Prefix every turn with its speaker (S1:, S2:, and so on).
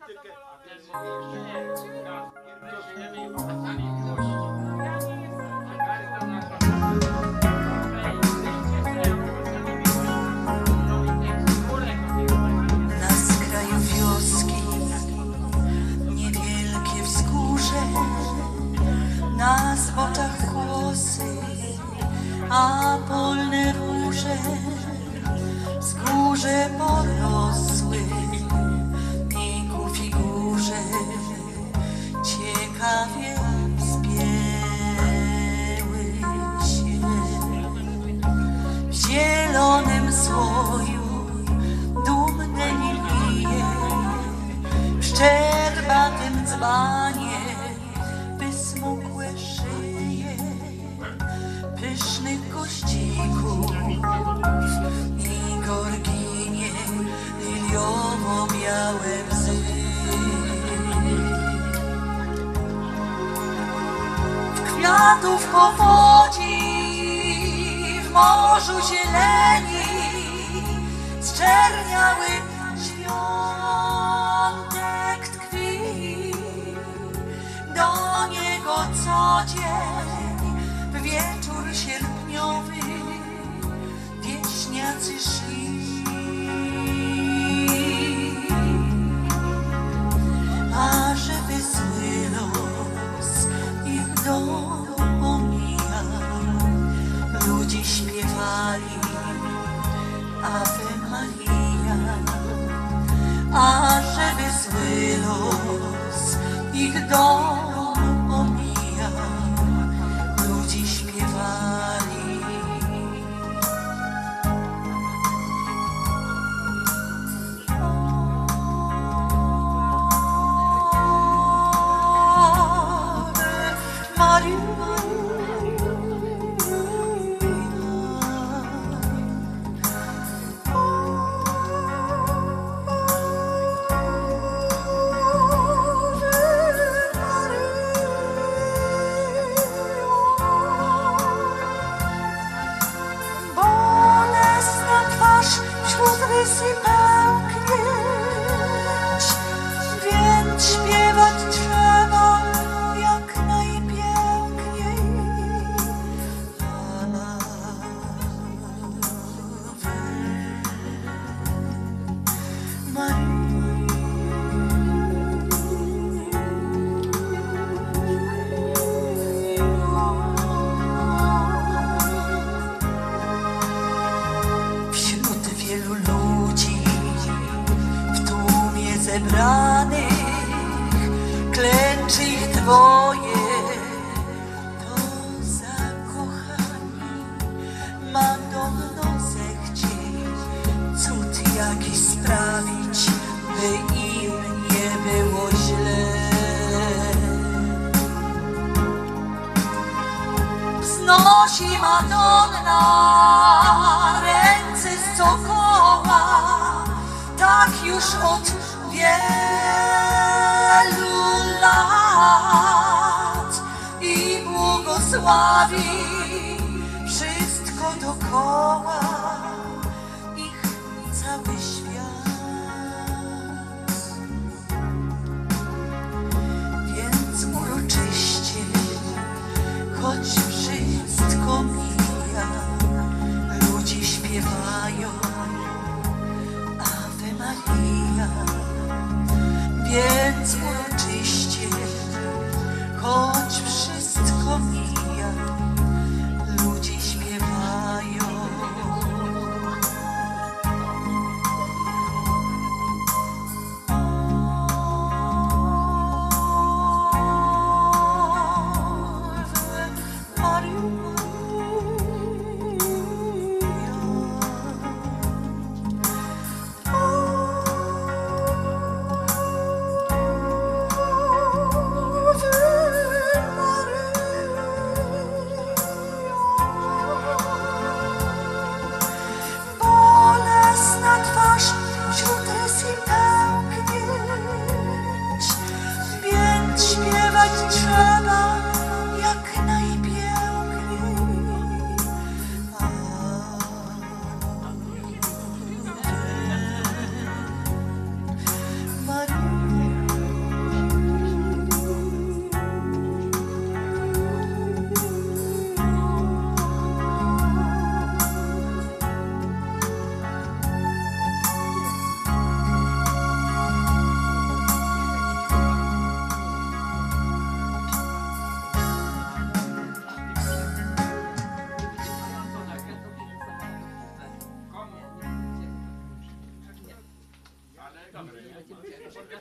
S1: Na skraju wioski niewielkie wzgórze, na zboczach kłosy, a polne róże, wzgórze porosły pysznych gościków i gorginie liliowo-białe bzy w kwiatów powodzi w morzu zieleni zczerniały świątek tkwi. Do niego co dzień w wieczór sierpniowy wieśniacy szli. A żeby zły los ich dom omijał ludzie śpiewali Ave Maria. A żeby zły los ich dom Ave zebranych klęczy ich dwoje. To zakochani Madonno zechciej cud jakiś sprawić, by im nie było źle. Wznosi Madonna ręce z cokoła, tak już od wielu lat i błogosławi wszystko dokoła Ave Maria, więc uroczyście